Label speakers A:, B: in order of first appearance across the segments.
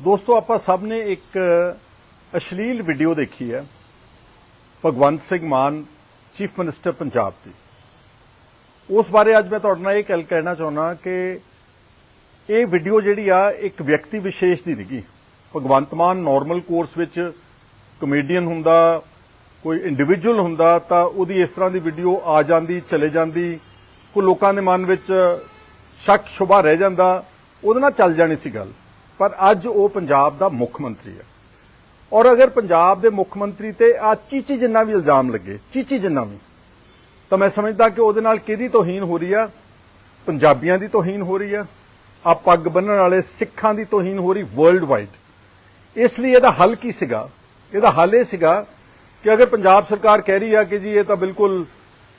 A: ਦੋਸਤੋ, ਆਪਾਂ ਸਭ ਨੇ ਇੱਕ ਅਸ਼ਲੀਲ ਵੀਡੀਓ ਦੇਖੀ ਹੈ, ਭਗਵੰਤ ਸਿੰਘ ਮਾਨ ਚੀਫ ਮਿਨਿਸਟਰ ਪੰਜਾਬ ਦੀ। ਉਸ ਬਾਰੇ ਅੱਜ ਮੈਂ ਤੁਹਾਡੇ ਨਾਲ ਇਹ ਗੱਲ ਕਹਿਣਾ ਚਾਹੁੰਦਾ ਕਿ ਇਹ ਵੀਡੀਓ ਜਿਹੜੀ ਆ, ਇੱਕ ਵਿਅਕਤੀ ਵਿਸ਼ੇਸ਼ ਦੀ ਨਹੀਂ ਭਗਵੰਤ ਮਾਨ ਨਾਰਮਲ ਕੋਰਸ ਵਿੱਚ ਕਮੇਡੀਅਨ ਹੁੰਦਾ, ਕੋਈ ਇੰਡੀਵਿਜੂਅਲ ਹੁੰਦਾ, ਤਾਂ ਉਹਦੀ ਇਸ ਤਰ੍ਹਾਂ ਦੀ ਵੀਡੀਓ ਆ ਜਾਂਦੀ, ਚਲੇ ਜਾਂਦੀ। ਕੋਈ ਲੋਕਾਂ ਦੇ ਮਨ ਵਿੱਚ ਸ਼ੱਕ ਸ਼ੁਬਾ ਰਹਿ ਜਾਂਦਾ, ਉਹਦੇ ਨਾਲ ਚੱਲ ਜਾਣੀ ਸੀ ਗੱਲ। ਪਰ ਅੱਜ ਉਹ ਪੰਜਾਬ ਦਾ ਮੁੱਖ ਮੰਤਰੀ ਹੈ। ਔਰ ਅਗਰ ਪੰਜਾਬ ਦੇ ਮੁੱਖ ਮੰਤਰੀ ਤੇ ਆ ਚੀਚੀ ਜਿੰਨਾ ਵੀ ਇਲਜ਼ਾਮ ਲੱਗੇ, ਚੀਚੀ ਜਿੰਨਾ ਵੀ, ਤਾਂ ਮੈਂ ਸਮਝਦਾ ਕਿ ਉਹਦੇ ਨਾਲ ਕਿਹਦੀ ਤੋਹੀਨ ਹੋ ਰਹੀ ਆ? ਪੰਜਾਬੀਆਂ ਦੀ ਤੋਹੀਨ ਹੋ ਰਹੀ ਆ। ਆ ਪੱਗ ਬੰਨਣ ਵਾਲੇ ਸਿੱਖਾਂ ਦੀ ਤੋਹੀਨ ਹੋ ਰਹੀ ਵਰਲਡ ਵਾਈਡ ਇਸ ਲਈ ਇਹਦਾ ਹੱਲ ਕੀ ਸੀਗਾ? ਇਹਦਾ ਹੱਲ ਇਹ ਸੀਗਾ ਕਿ ਅਗਰ ਪੰਜਾਬ ਸਰਕਾਰ ਕਹਿ ਰਹੀ ਆ ਕਿ ਜੀ ਇਹ ਤਾਂ ਬਿਲਕੁਲ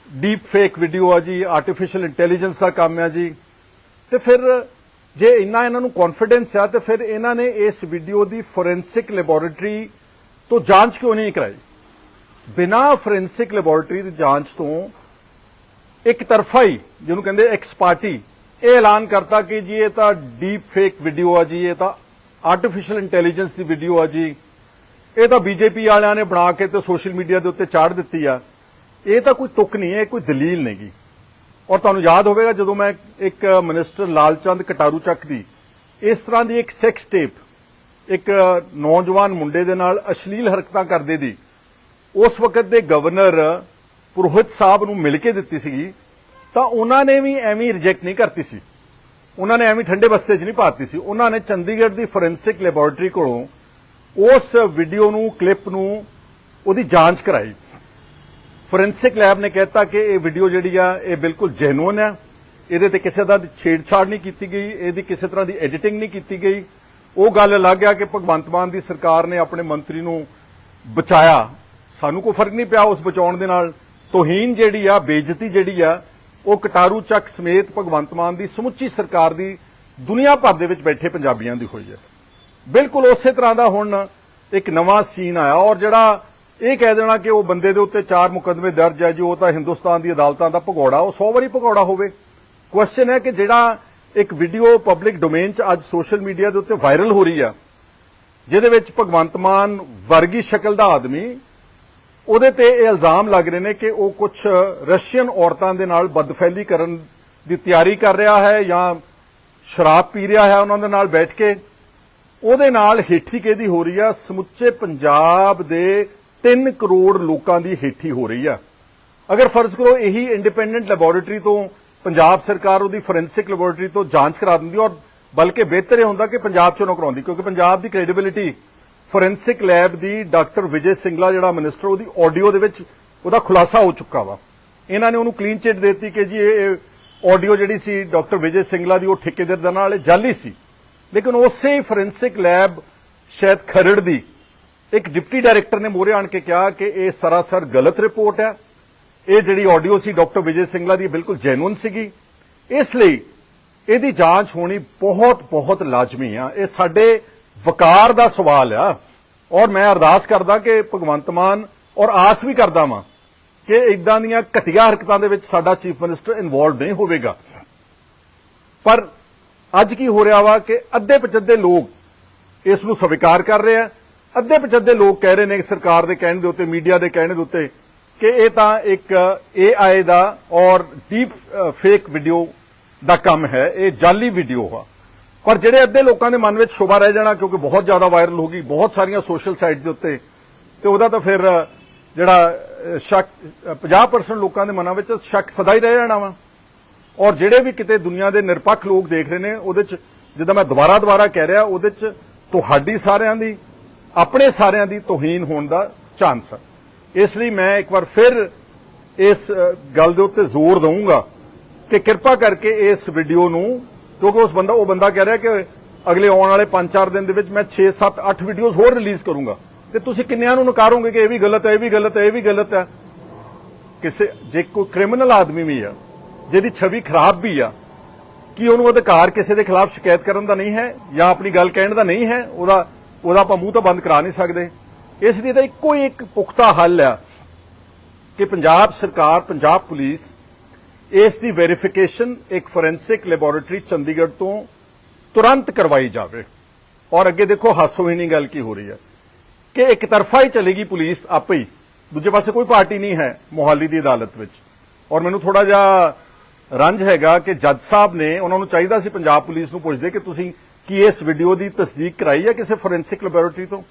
A: ਡੀਪ ਫੇਕ ਵੀਡੀਓ ਆ ਜੀ ਆਰਟੀਫੀਸ਼ੀਅਲ ਇੰਟੈਲੀਜੈਂਸ ਦਾ ਕੰਮ ਆ ਜੀ, ਤੇ ਫਿਰ ਜੇ ਇੰਨਾ ਇਹਨਾਂ ਨੂੰ ਕੌਨਫੀਡੈਂਸ ਆ, ਤੇ ਫਿਰ ਇਹਨਾਂ ਨੇ ਇਸ ਵੀਡੀਓ ਦੀ ਫੋਰੈਂਸਿਕ ਲੈਬੋਰੇਟਰੀ ਤੋਂ ਜਾਂਚ ਕਿਉਂ ਨਹੀਂ ਕਰਾਈ? ਬਿਨਾ ਫੋਰੈਂਸਿਕ ਲੈਬੋਰੇਟਰੀ ਦੀ ਜਾਂਚ ਤੋਂ ਇੱਕ ਤਰਫਾ ਹੀ, ਜਿਹਨੂੰ ਕਹਿੰਦੇ ਐਕਸ ਪਾਰਟੀ ਇਹ ਐਲਾਨ ਕਰਤਾ ਕਿ ਜੀ ਇਹ ਤਾਂ ਡੀਪ ਫੇਕ ਵੀਡੀਓ ਆ ਜੀ, ਇਹ ਤਾਂ ਆਰਟੀਫੀਸ਼ੀਅਲ ਇੰਟੈਲੀਜੈਂਸ ਦੀ ਵੀਡੀਓ ਆ ਜੀ। ਇਹ ਤਾਂ ਬੀਜੇਪੀ ਵਾਲਿਆਂ ਨੇ ਬਣਾ ਕੇ ਤੇ ਸੋਸ਼ਲ ਮੀਡੀਆ ਦੇ ਉੱਤੇ ਚਾੜ ਦਿੱਤੀ ਆ। ਇਹ ਤਾਂ ਕੋਈ ਤੁਕ ਨਹੀਂ ਹੈ ਕੋਈ ਦਲੀਲ ਨਹੀਂਗੀ ਔਰ ਤੁਹਾਨੂੰ ਯਾਦ ਹੋਵੇਗਾ ਜਦੋਂ ਮੈਂ ਇੱਕ ਮਿਨਿਸਟਰ ਲਾਲਚੰਦ ਕਟਾਰੂ ਚੱਕ ਦੀ, ਇਸ ਤਰ੍ਹਾਂ ਦੀ ਇੱਕ ਸੈਕਸ ਟੇਪ ਇੱਕ ਨੌਜਵਾਨ ਮੁੰਡੇ ਦੇ ਨਾਲ ਅਸ਼ਲੀਲ ਹਰਕਤਾਂ ਕਰਦੇ ਦੀ, ਉਸ ਵਕਤ ਦੇ ਗਵਰਨਰ ਪੁਰੋਹਿਤ ਸਾਹਿਬ ਨੂੰ ਮਿਲ ਕੇ ਦਿੱਤੀ ਸੀਗੀ, ਤਾਂ ਉਹਨਾਂ ਨੇ ਵੀ ਐਵੇਂ ਰਿਜੈਕਟ ਨਹੀਂ ਕਰਤੀ ਸੀ। ਉਹਨਾਂ ਨੇ ਐਵੇਂ ਠੰਡੇ ਬਸਤੇ 'ਚ ਨਹੀਂ ਪਾਤੀ ਸੀ। ਉਹਨਾਂ ਨੇ ਚੰਡੀਗੜ੍ਹ ਦੀ ਫੋਰੈਂਸਿਕ ਲੈਬੋਰੇਟਰੀ ਕੋਲੋਂ ਉਸ ਵੀਡੀਓ ਨੂੰ ਕਲਿੱਪ ਨੂੰ ਉਹਦੀ ਜਾਂਚ ਕਰਾਈ। ਫੋਰੈਂਸਿਕ ਲੈਬ ਨੇ ਕਹਿਤਾ ਕਿ ਇਹ ਵੀਡੀਓ ਜਿਹੜੀ ਆ, ਇਹ ਬਿਲਕੁਲ ਜੈਨੂਇਨ ਹੈ ਇਹਦੇ ਤੇ ਕਿਸੇ ਦਾ ਛੇੜਛਾੜ ਨਹੀਂ ਕੀਤੀ ਗਈ, ਇਹਦੀ ਕਿਸੇ ਤਰ੍ਹਾਂ ਦੀ ਐਡੀਟਿੰਗ ਨਹੀਂ ਕੀਤੀ ਗਈ। ਉਹ ਗੱਲ ਅਲੱਗ ਆ ਕਿ ਭਗਵੰਤ ਮਾਨ ਦੀ ਸਰਕਾਰ ਨੇ ਆਪਣੇ ਮੰਤਰੀ ਨੂੰ ਬਚਾਇਆ। ਸਾਨੂੰ ਕੋਈ ਫ਼ਰਕ ਨਹੀਂ ਪਿਆ ਉਸ ਬਚਾਉਣ ਦੇ ਨਾਲ। ਤੋਹੀਨ ਜਿਹੜੀ ਆ, ਬੇਇੱਜ਼ਤੀ ਜਿਹੜੀ ਆ, ਉਹ ਕਟਾਰੂ ਚੱਕ ਸਮੇਤ ਭਗਵੰਤ ਮਾਨ ਦੀ ਸਮੁੱਚੀ ਸਰਕਾਰ ਦੀ ਦੁਨੀਆ ਭਰ ਦੇ ਵਿੱਚ ਬੈਠੇ ਪੰਜਾਬੀਆਂ ਦੀ ਹੋਈ ਹੈ। ਬਿਲਕੁਲ ਉਸੇ ਤਰ੍ਹਾਂ ਦਾ ਹੁਣ ਇੱਕ ਨਵਾਂ ਸੀਨ ਆਇਆ ਔਰ ਜਿਹੜਾ ਇਹ ਕਹਿ ਦੇਣਾ ਕਿ ਉਹ ਬੰਦੇ ਦੇ ਉੱਤੇ ਚਾਰ ਮੁਕੱਦਮੇ ਦਰਜ ਹੈ ਜੀ, ਉਹ ਤਾਂ ਹਿੰਦੁਸਤਾਨ ਦੀ ਅਦਾਲਤਾਂ ਦਾ ਭਗੌੜਾ, ਉਹ 100 ਵਾਰੀ ਭਗੌੜਾ ਹੋਵੇ। ਕੁਐਸਚਨ ਹੈ ਕਿ ਜਿਹੜਾ ਇੱਕ ਵੀਡੀਓ ਪਬਲਿਕ ਡੋਮੇਨ 'ਚ ਅੱਜ ਸੋਸ਼ਲ ਮੀਡੀਆ ਦੇ ਉੱਤੇ ਵਾਇਰਲ ਹੋ ਰਹੀ ਆ, ਜਿਹਦੇ ਵਿੱਚ ਭਗਵੰਤ ਮਾਨ ਵਰਗੀ ਸ਼ਕਲ ਦਾ ਆਦਮੀ, ਉਹਦੇ ਤੇ ਇਹ ਇਲਜ਼ਾਮ ਲੱਗ ਰਹੇ ਨੇ ਕਿ ਉਹ ਕੁਝ ਰਸ਼ੀਅਨ ਔਰਤਾਂ ਦੇ ਨਾਲ ਬਦਫੈਲੀ ਕਰਨ ਦੀ ਤਿਆਰੀ ਕਰ ਰਿਹਾ ਹੈ ਜਾਂ ਸ਼ਰਾਬ ਪੀ ਰਿਹਾ ਹੈ ਉਹਨਾਂ ਦੇ ਨਾਲ ਬੈਠ ਕੇ। ਉਹਦੇ ਨਾਲ ਹੇਠੀ ਕਿਹਦੀ ਹੋ ਰਹੀ ਆ? ਸਮੁੱਚੇ ਪੰਜਾਬ ਦੇ 3 ਕਰੋੜ ਲੋਕਾਂ ਦੀ ਹੇਠੀ ਹੋ ਰਹੀ ਆ। ਅਗਰ ਫਰਜ਼ ਕਰੋ ਇਹੀ ਇੰਡੀਪੈਂਡੈਂਟ ਲੈਬੋਰੇਟਰੀ ਤੋਂ ਪੰਜਾਬ ਸਰਕਾਰ ਉਹਦੀ ਫੋਰੈਂਸਿਕ ਲੈਬੋਰੇਟਰੀ ਤੋਂ ਜਾਂਚ ਕਰਾ ਦਿੰਦੀ ਔਰ ਬਲਕਿ ਬਿਹਤਰ ਇਹ ਹੁੰਦਾ ਕਿ ਪੰਜਾਬ ਚੋਂ ਨਾ ਕਰਾਉਂਦੀ ਕਿਉਂਕਿ ਪੰਜਾਬ ਦੀ ਕ੍ਰੈਡੀਬਿਲਿਟੀ ਫੋਰੈਂਸਿਕ ਲੈਬ ਦੀ ਡਾਕਟਰ ਵਿਜੇ ਸਿੰਗਲਾ ਜਿਹੜਾ ਮਿਨਿਸਟਰ ਉਹਦੀ ਆਡੀਓ ਦੇ ਵਿੱਚ ਉਹਦਾ ਖੁਲਾਸਾ ਹੋ ਚੁੱਕਾ ਵਾ। ਇਹਨਾਂ ਨੇ ਉਹਨੂੰ ਕਲੀਨ ਚਿੱਟ ਦਿੱਤੀ ਕਿ ਜੀ ਇਹ ਆਡੀਓ ਜਿਹੜੀ ਸੀ ਡਾਕਟਰ ਵਿਜੇ ਸਿੰਗਲਾ ਦੀ, ਉਹ ਠੇਕੇਦਾਰ ਦੇ ਨਾਲ ਇਹ ਜਾਲੀ ਸੀ। ਲੇਕਿਨ ਉਸੇ ਹੀ ਫੋਰੈਂਸਿਕ ਲੈਬ ਸ਼ਾਇਦ ਖਰੜ ਦੀ ਇੱਕ ਡਿਪਟੀ ਡਾਇਰੈਕਟਰ ਨੇ ਮੋਰੇ ਆਣ ਕੇ ਕਿਹਾ ਕਿ ਇਹ ਸਰਾਸਰ ਗਲਤ ਰਿਪੋਰਟ ਹੈ। ਇਹ ਜਿਹੜੀ ਆਡੀਓ ਸੀ ਡਾਕਟਰ ਵਿਜੇ ਸਿੰਗਲਾ ਦੀ, ਇਹ ਬਿਲਕੁਲ ਜੈਨੂਇਨ ਸੀਗੀ। ਇਸ ਲਈ ਇਹਦੀ ਜਾਂਚ ਹੋਣੀ ਬਹੁਤ ਬਹੁਤ ਲਾਜ਼ਮੀ ਆ। ਇਹ ਸਾਡੇ ਵਕਾਰ ਦਾ ਸਵਾਲ ਆ। ਔਰ ਮੈਂ ਅਰਦਾਸ ਕਰਦਾ ਕਿ ਭਗਵੰਤ ਮਾਨ, ਔਰ ਆਸ ਵੀ ਕਰਦਾ ਵਾਂ ਕਿ ਇਦਾਂ ਦੀਆਂ ਘਟੀਆ ਹਰਕਤਾਂ ਦੇ ਵਿੱਚ ਸਾਡਾ ਚੀਫ ਮਿਨਿਸਟਰ ਇਨਵੋਲਵ ਨਹੀਂ ਹੋਵੇਗਾ। ਪਰ ਅੱਜ ਕੀ ਹੋ ਰਿਹਾ ਵਾ ਕਿ ਅੱਧੇ ਪਚੱਧੇ ਲੋਕ ਇਸ ਨੂੰ ਸਵੀਕਾਰ ਕਰ ਰਹੇ ਆ। ਅੱਧੇ ਪਚੱਧੇ ਲੋਕ ਕਹਿ ਰਹੇ ਨੇ ਸਰਕਾਰ ਦੇ ਕਹਿਣ ਦੇ ਉੱਤੇ ਮੀਡੀਆ ਦੇ ਕਹਿਣ ਦੇ ਉੱਤੇ ਕਿ ਇਹ ਤਾਂ ਇੱਕ AI ਦਾ ਔਰ ਡੀਪ ਫੇਕ ਵੀਡੀਓ ਦਾ ਕੰਮ ਹੈ ਇਹ ਜਾਲੀ ਵੀਡੀਓ ਆ। ਪਰ ਜਿਹੜੇ ਅੱਧੇ ਲੋਕਾਂ ਦੇ ਮਨ ਵਿੱਚ ਸ਼ੋਭਾ ਰਹਿ ਜਾਣਾ ਕਿਉਂਕਿ ਬਹੁਤ ਜ਼ਿਆਦਾ ਵਾਇਰਲ ਹੋ ਗਈ ਬਹੁਤ ਸਾਰੀਆਂ ਸੋਸ਼ਲ ਸਾਈਟ ਦੇ ਉੱਤੇ ਤੇ ਉਹਦਾ ਤਾਂ ਫਿਰ ਜਿਹੜਾ ਸ਼ੱਕ ਅ, 50% ਲੋਕਾਂ ਦੇ ਮਨਾਂ ਵਿੱਚ ਸ਼ੱਕ ਸਦਾ ਹੀ ਰਹਿ ਜਾਣਾ ਵਾ। ਔਰ ਜਿਹੜੇ ਵੀ ਕਿਤੇ ਦੁਨੀਆ ਦੇ ਨਿਰਪੱਖ ਲੋਕ ਦੇਖ ਰਹੇ ਨੇ ਉਹਦੇ ਚ ਜਿੱਦਾਂ ਮੈਂ ਦੁਬਾਰਾ ਦੁਬਾਰਾ ਕਹਿ ਰਿਹਾ ਉਹਦੇ ਚ ਤੁਹਾਡੀ ਸਾਰਿਆਂ ਦੀ ਆਪਣੇ ਸਾਰਿਆਂ ਦੀ ਤੋਹੀਨ ਹੋਣ ਦਾ ਚਾਂਸ ਹੈ ਇਸ ਲਈ ਮੈਂ ਇੱਕ ਵਾਰ ਫਿਰ ਇਸ ਗੱਲ ਦੇ ਉੱਤੇ ਜ਼ੋਰ ਦਊਂਗਾ ਕਿ ਕਿਰਪਾ ਕਰਕੇ ਇਸ ਵੀਡੀਓ ਨੂੰ, ਕਿਉਂਕਿ ਉਸ ਬੰਦਾ, ਉਹ ਬੰਦਾ ਕਹਿ ਰਿਹਾ ਕਿ ਅਗਲੇ ਆਉਣ ਵਾਲੇ 5-4 ਦਿਨ ਦੇ ਵਿੱਚ ਮੈਂ 6 7 8 ਵੀਡੀਓਜ਼ ਹੋਰ ਰਿਲੀਜ਼ ਕਰੂੰਗਾ। ਤੇ ਤੁਸੀਂ ਕਿੰਨਿਆਂ ਨੂੰ ਨਕਾਰੋਗੇ ਕਿ ਇਹ ਵੀ ਗਲਤ ਹੈ, ਇਹ ਵੀ ਗਲਤ ਹੈ, ਇਹ ਵੀ ਗਲਤ ਹੈ? ਕਿਸੇ, ਜੇ ਕੋਈ ਕ੍ਰਿਮੀਨਲ ਆਦਮੀ ਵੀ ਆ, ਜਿਹਦੀ ਛਵੀ ਖਰਾਬ ਵੀ ਆ, ਕੀ ਉਹਨੂੰ ਅਧਿਕਾਰ ਕਿਸੇ ਦੇ ਖਿਲਾਫ ਸ਼ਿਕਾਇਤ ਕਰਨ ਦਾ ਨਹੀਂ ਹੈ ਜਾਂ ਆਪਣੀ ਗੱਲ ਕਹਿਣ ਦਾ ਨਹੀਂ ਹੈ? ਉਹਦਾ ਉਹਦਾ ਆਪਾਂ ਮੂੰਹ ਤਾਂ ਬੰਦ ਕਰਾ ਨਹੀਂ ਸਕਦੇ। ਇਸ ਲਈ ਤਾਂ ਇੱਕੋ ਹੀ ਇੱਕ ਪੁਖਤਾ ਹੱਲ ਹੈ ਕਿ ਪੰਜਾਬ ਸਰਕਾਰ, ਪੰਜਾਬ ਪੁਲਿਸ ਇਸ ਦੀ ਵੈਰੀਫਿਕੇਸ਼ਨ ਇੱਕ ਫੋਰੈਂਸਿਕ ਲੈਬੋਰੇਟਰੀ ਚੰਡੀਗੜ੍ਹ ਤੋਂ ਤੁਰੰਤ ਕਰਵਾਈ ਜਾਵੇ। ਔਰ ਅੱਗੇ ਦੇਖੋ ਹਾਸੋਹੀਣੀ ਗੱਲ ਕੀ ਹੋ ਰਹੀ ਹੈ। ਕਿ ਇੱਕ ਤਰਫਾ ਹੀ ਚਲੇਗੀ ਪੁਲਿਸ ਆਪੇ ਹੀ, ਦੂਜੇ ਪਾਸੇ ਕੋਈ ਪਾਰਟੀ ਨਹੀਂ ਹੈ ਮੋਹਾਲੀ ਦੀ ਅਦਾਲਤ ਵਿੱਚ। ਔਰ ਮੈਨੂੰ ਥੋੜਾ ਜਿਹਾ ਰੰਜ ਹੈਗਾ ਕਿ ਜੱਜ ਸਾਹਿਬ ਨੇ ਉਹਨਾਂ ਨੂੰ ਚਾਹੀਦਾ ਸੀ ਪੰਜਾਬ ਪੁਲਿਸ ਨੂੰ ਪੁੱਛਦੇ ਕਿ ਤੁਸੀਂ ਕਿ ਇਸ ਵੀਡੀਓ ਦੀ ਤਸਦੀਕ ਕਰਾਈ ਹੈ ਕਿਸੇ ਫੋਰੈਂਸਿਕ ਲੈਬੋਰੇਟਰੀ ਤੋਂ?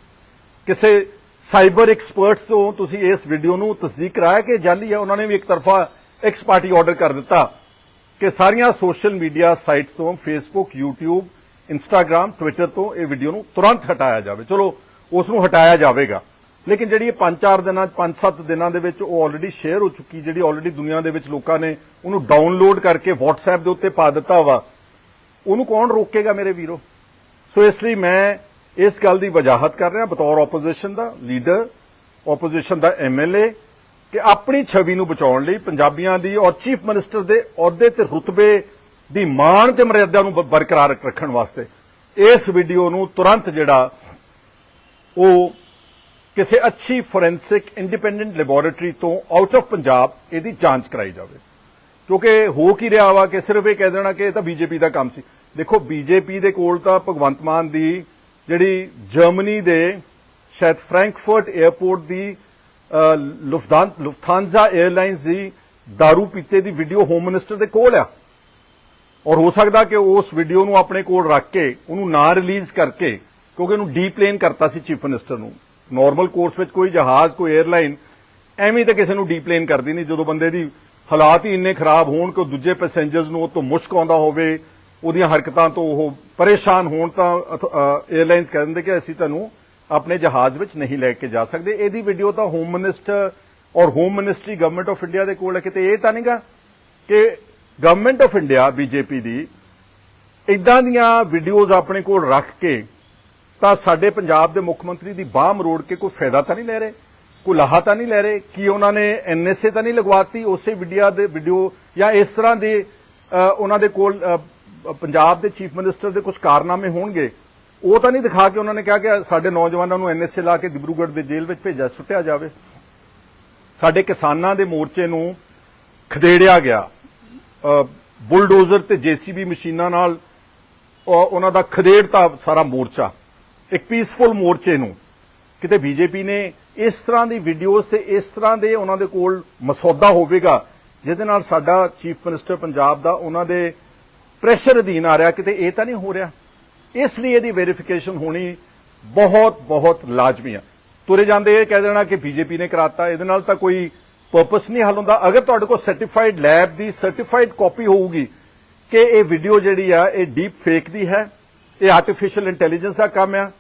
A: ਕਿਸੇ ਸਾਈਬਰ ਐਕਸਪਰਟਸ ਤੋਂ ਤੁਸੀਂ ਇਸ ਵੀਡੀਓ ਨੂੰ ਤਸਦੀਕ ਕਰਾਇਆ ਕਿ ਜਾਲੀ ਹੈ? ਉਹਨਾਂ ਨੇ ਵੀ ਇੱਕ ਤਰਫਾ ਐਕਸ ਪਾਰਟੀ ਆਰਡਰ ਕਰ ਦਿੱਤਾ ਕਿ ਸਾਰੀਆਂ ਸੋਸ਼ਲ ਮੀਡੀਆ ਸਾਈਟਸ ਤੋਂ ਫੇਸਬੁੱਕ YouTube ਇੰਸਟਾਗ੍ਰam ਟਵਿੱਟਰ ਤੋਂ ਇਹ ਵੀਡੀਓ ਨੂੰ ਤੁਰੰਤ ਹਟਾਇਆ ਜਾਵੇ। ਚਲੋ, ਉਸ ਨੂੰ ਹਟਾਇਆ ਜਾਵੇਗਾ। ਲੇਕਿਨ ਜਿਹੜੀ ਇਹ 5-4 ਦਿਨਾਂ 5-7 ਦਿਨਾਂ ਦੇ ਵਿੱਚ ਉਹ ਆਲਰੇਡੀ ਸ਼ੇਅਰ ਹੋ ਚੁੱਕੀ, ਜਿਹੜੀ ਆਲਰੇਡੀ ਦੁਨੀਆ ਦੇ ਵਿੱਚ ਲੋਕਾਂ ਨੇ ਉਹਨੂੰ ਡਾਊਨਲੋਡ ਕਰਕੇ WhatsApp ਦੇ ਉੱਤੇ ਪਾ ਦਿੱਤਾ ਵਾ ਉਹਨੂੰ ਕੌਣ ਰੋਕੇਗਾ ਮੇਰੇ ਵੀਰੋ? ਸੋ ਇਸ ਲਈ ਮੈਂ ਇਸ ਗੱਲ ਦੀ ਵਜਾਹਤ ਕਰ ਰਿਹਾ, ਬਤੌਰ ਆਪੋਜੀਸ਼ਨ ਦਾ ਲੀਡਰ ਆਪੋਜੀਸ਼ਨ ਦਾ ਐਮਐਲਏ ਕਿ ਆਪਣੀ ਛਵੀ ਨੂੰ ਬਚਾਉਣ ਲਈ ਪੰਜਾਬੀਆਂ ਦੀ ਔਰ ਚੀਫ ਮਿਨਿਸਟਰ ਦੇ ਅਹੁਦੇ ਤੇ ਰੁਤਬੇ ਦੀ ਮਾਣ ਤੇ ਮਰਿਆਦਾ ਨੂੰ ਬਰਕਰਾਰ ਰੱਖਣ ਵਾਸਤੇ। ਇਸ ਵੀਡੀਓ ਨੂੰ ਤੁਰੰਤ ਜਿਹੜਾ ਉਹ ਕਿਸੇ ਅੱਛੀ ਫੋਰੈਂਸਿਕ ਇੰਡੀਪੈਂਡੈਂਟ ਲੈਬੋਰੇਟਰੀ ਤੋਂ ਆਊਟ ਆਫ ਪੰਜਾਬ ਇਹਦੀ ਜਾਂਚ ਕਰਾਈ ਜਾਵੇ। ਕਿਉਂਕਿ ਹੋ ਕੀ ਰਿਹਾ ਵਾ ਕਿ ਸਿਰਫ ਇਹ ਕਹਿ ਦੇਣਾ ਕਿ ਇਹ ਤਾਂ ਬੀਜੇਪੀ ਦਾ ਕੰਮ ਸੀ। ਦੇਖੋ ਬੀਜੇਪੀ ਦੇ ਕੋਲ ਤਾਂ ਭਗਵੰਤ ਮਾਨ ਦੀ ਜਿਹੜੀ ਜਰਮਨੀ ਦੇ ਸ਼ਾਇਦ ਫ੍ਰੈਂਕਫਰਟ 에ਅਰਪੋਰਟ ਦੀ ਲੁਫਤਾਨ ਲੁਫਤਾਂਜ਼ਾ 에ਅਰਲਾਈਨਸ ਦੀ दारू ਪੀਤੇ ਦੀ ਵੀਡੀਓ ਹੋਮ ਮਿਨਿਸਟਰ ਦੇ ਕੋਲ ਆ। ਔਰ ਹੋ ਸਕਦਾ ਕਿ ਉਸ ਵੀਡੀਓ ਨੂੰ ਆਪਣੇ ਕੋਲ ਰੱਖ ਕੇ, ਉਹਨੂੰ ਨਾ ਰਿਲੀਜ਼ ਕਰਕੇ, ਕਿਉਂਕਿ ਉਹਨੂੰ ਡੀਪਲੇਨ ਕਰਤਾ ਸੀ ਚੀਫ ਮਿਨਿਸਟਰ ਨੂੰ। ਨਾਰਮਲ ਕੋਰਸ ਵਿੱਚ ਕੋਈ ਜਹਾਜ਼, ਕੋਈ 에ਅਰਲਾਈਨ ਐਵੇਂ ਤਾਂ ਕਿਸੇ ਨੂੰ ਡੀਪਲੇਨ ਕਰਦੀ ਨਹੀਂ। ਜਦੋਂ ਬੰਦੇ ਦੀ ਹਾਲਾਤ ਹੀ ਇੰਨੇ ਖਰਾਬ ਹੋਣ ਕਿ ਦੂਜੇ ਪੈਸੇਂਜਰਸ ਨੂੰ ਉਹ ਤੋਂ ਮੁਸ਼ਕ ਆਉਂਦਾ ਹੋਵੇ ਉਹਦੀਆਂ ਹਰਕਤਾਂ ਤੋਂ ਉਹ ਪਰੇਸ਼ਾਨ ਹੋਣ ਤਾਂ 에ਅਰਲਾਈਨਸ ਕਹਿ ਦਿੰਦੇ ਕਿ ਅਸੀਂ ਤੁਹਾਨੂੰ ਆਪਣੇ ਜਹਾਜ਼ ਵਿੱਚ ਨਹੀਂ ਲੈ ਕੇ ਜਾ ਸਕਦੇ। ਇਹਦੀ ਵੀਡੀਓ ਤਾਂ ਹੋਮ ਮਿਨਿਸਟਰ ਔਰ home ministry government of India ਦੇ ਕੋਲ ਹੈ ਕਿਤੇ ਇਹ ਤਾਂ ਨਹੀਂਗਾ ਕਿ ਗਵਰਨਮੈਂਟ ਆਫ ਇੰਡੀਆ ਬੀਜੇਪੀ ਦੀ ਇਦਾਂ ਦੀਆਂ ਵੀਡੀਓਜ਼ ਆਪਣੇ ਕੋਲ ਰੱਖ ਕੇ ਤਾਂ ਸਾਡੇ ਪੰਜਾਬ ਦੇ ਮੁੱਖ ਮੰਤਰੀ ਦੀ ਬਾਹ ਮਰੋੜ ਕੇ ਕੋਈ ਫਾਇਦਾ ਤਾਂ ਨਹੀਂ ਲੈ ਰਹੇ, ਕੋਈ ਲਾਹਾ ਤਾਂ ਨਹੀਂ ਲੈ ਰਹੇ, ਕੀ ਉਹਨਾਂ ਨੇ ਐਨਐਸਏ ਤਾਂ ਨਹੀਂ ਲਗਵਾਤੀ, ਉਸੇ ਵੀਡੀਆ ਦੇ ਵੀਡੀਓ ਜਾਂ ਇਸ ਤਰ੍ਹਾਂ ਦੇ ਉਹਨਾਂ ਦੇ ਕੋਲ ਪੰਜਾਬ ਦੇ ਚੀਫ ਮਿਨਿਸਟਰ ਦੇ ਕੁਝ ਕਾਰਨਾਮੇ ਹੋਣਗੇ, ਉਹ ਤਾਂ ਨਹੀਂ ਦਿਖਾ ਕੇ ਉਹਨਾਂ ਨੇ ਕਿਹਾ ਕਿ ਸਾਡੇ ਨੌਜਵਾਨਾਂ ਨੂੰ ਐਨਐਸਏ ਲਾ ਕੇ ਦਿਬਰੂਗੜ੍ਹ ਦੇ ਜੇਲ੍ਹ ਵਿੱਚ ਭੇਜਿਆ, ਸੁੱਟਿਆ ਜਾਵੇ। ਸਾਡੇ ਕਿਸਾਨਾਂ ਦੇ ਮੋਰਚੇ ਨੂੰ ਖਦੇੜਿਆ ਗਿਆ। ਬੁਲਡੋਜ਼ਰ ਤੇ ਜੀਸੀਬੀ ਮਸ਼ੀਨਾਂ ਨਾਲ ਉਹਨਾਂ ਦਾ ਖਦੇੜਤਾ ਸਾਰਾ ਮੋਰਚਾ। ਇੱਕ ਪੀਸਫੁਲ ਮੋਰਚੇ ਨੂੰ। ਕਿਤੇ ਬੀਜੇਪੀ ਨੇ ਇਸ ਤਰ੍ਹਾਂ ਦੀ ਵੀਡੀਓਜ਼ ਤੇ ਇਸ ਤਰ੍ਹਾਂ ਦੇ ਉਹਨਾਂ ਦੇ ਕੋਲ ਮਸੌਦਾ ਹੋਵੇਗਾ, ਜਿਹਦੇ ਨਾਲ ਸਾਡਾ ਚੀਫ ਮਿਨਿਸਟਰ ਪੰਜਾਬ ਦਾ, ਉਹਨਾਂ ਦੇ ਪ੍ਰੈਸ਼ਰ ਅਧੀਨ ਆ ਰਿਹਾ, ਕਿਤੇ ਇਹ ਤਾਂ ਨਹੀਂ ਹੋ ਰਿਹਾ। ਇਸ ਲਈ ਇਹਦੀ ਵੈਰੀਫਿਕੇਸ਼ਨ ਹੋਣੀ ਬਹੁਤ ਬਹੁਤ ਲਾਜ਼ਮੀ ਆ। ਤੁਰੇ ਜਾਂਦੇ ਇਹ ਕਹਿ ਦੇਣਾ ਕਿ ਬੀਜੇਪੀ ਨੇ ਕਰਾਤਾ, ਇਹਦੇ ਨਾਲ ਤਾਂ ਕੋਈ ਪਰਪਸ ਨਹੀਂ ਹੱਲ ਹੁੰਦਾ। ਅਗਰ ਤੁਹਾਡੇ ਕੋਲ ਸਰਟੀਫਾਈਡ ਲੈਬ ਦੀ ਸਰਟੀਫਾਈਡ ਕਾਪੀ ਹੋਊਗੀ ਕਿ ਇਹ ਵੀਡੀਓ ਜਿਹੜੀ ਆ, ਇਹ ਡੀਪ ਫੇਕ ਦੀ ਹੈ, ਇਹ ਆਰਟੀਫੀਸ਼ੀਅਲ ਇੰਟੈਲੀਜੈਂਸ ਦਾ ਕੰਮ ਆ,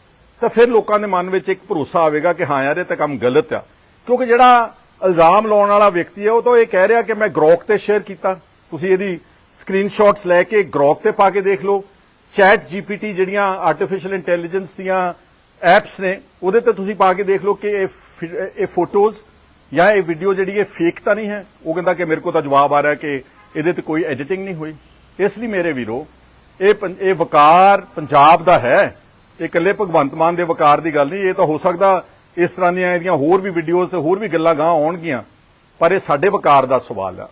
A: ਤਾਂ ਫਿਰ ਲੋਕਾਂ ਦੇ ਮਨ ਵਿੱਚ ਇੱਕ ਭਰੋਸਾ ਆਵੇਗਾ ਕਿ ਹਾਂ ਯਾਰ, ਇਹ ਤਾਂ ਕੰਮ ਗਲਤ ਆ। ਕਿਉਂਕਿ ਜਿਹੜਾ ਇਲਜ਼ਾਮ ਲਾਉਣ ਵਾਲਾ ਵਿਅਕਤੀ ਹੈ, ਉਹ ਤਾਂ ਇਹ ਕਹਿ ਰਿਹਾ ਕਿ ਮੈਂ ਗ੍ਰੋਕ ਤੇ ਸ਼ੇਅਰ ਕੀਤਾ। ਤੁਸੀਂ ਇਹਦੀ ਸਕਰੀਨਸ਼ਾਟਸ ਲੈ ਕੇ ਗ੍ਰੋਕ ਤੇ ਪਾ ਕੇ ਦੇਖ ਲਓ। ਚੈਟ ਜੀਪੀਟੀ ਜਿਹੜੀਆਂ ਆਰਟੀਫੀਸ਼ੀਅਲ ਇੰਟੈਲੀਜੈਂਸ ਦੀਆਂ ਐਪਸ ਨੇ, ਉਹਦੇ ਤੇ ਤੁਸੀਂ ਪਾ ਕੇ ਦੇਖ ਲਓ ਕਿ ਇਹ ਫਿ- ਇਹ ਫੋਟੋਜ਼ ਜਾਂ ਇਹ ਵੀਡੀਓ ਜਿਹੜੀ ਇਹ ਫੇਕ ਤਾਂ ਨਹੀਂ ਹੈ। ਉਹ ਕਹਿੰਦਾ ਕਿ ਮੇਰੇ ਕੋਲ ਤਾਂ ਜਵਾਬ ਆ ਰਿਹਾ ਕਿ ਇਹਦੇ ਤੇ ਕੋਈ ਐਡੀਟਿੰਗ ਨਹੀਂ ਹੋਈ। ਇਸ ਲਈ ਮੇਰੇ ਵੀਰੋ, ਇਹ ਪੰ- ਇਹ ਵਕਾਰ ਪੰਜਾਬ ਦਾ ਹੈ। ਇਹ ਇਕੱਲੇ ਭਗਵੰਤ ਮਾਨ ਦੇ ਵਕਾਰ ਦੀ ਗੱਲ ਨਹੀਂ, ਇਹ ਤਾਂ ਹੋ ਸਕਦਾ ਇਸ ਤਰ੍ਹਾਂ ਦੀਆਂ ਇਹਦੀਆਂ ਹੋਰ ਵੀ ਵੀਡੀਓਜ਼ ਤੇ ਹੋਰ ਵੀ ਗੱਲਾਂ ਗਾਂ ਆਉਣਗੀਆਂ। ਪਰ ਇਹ ਸਾਡੇ ਵਕਾਰ ਦਾ ਸਵਾਲ ਆ।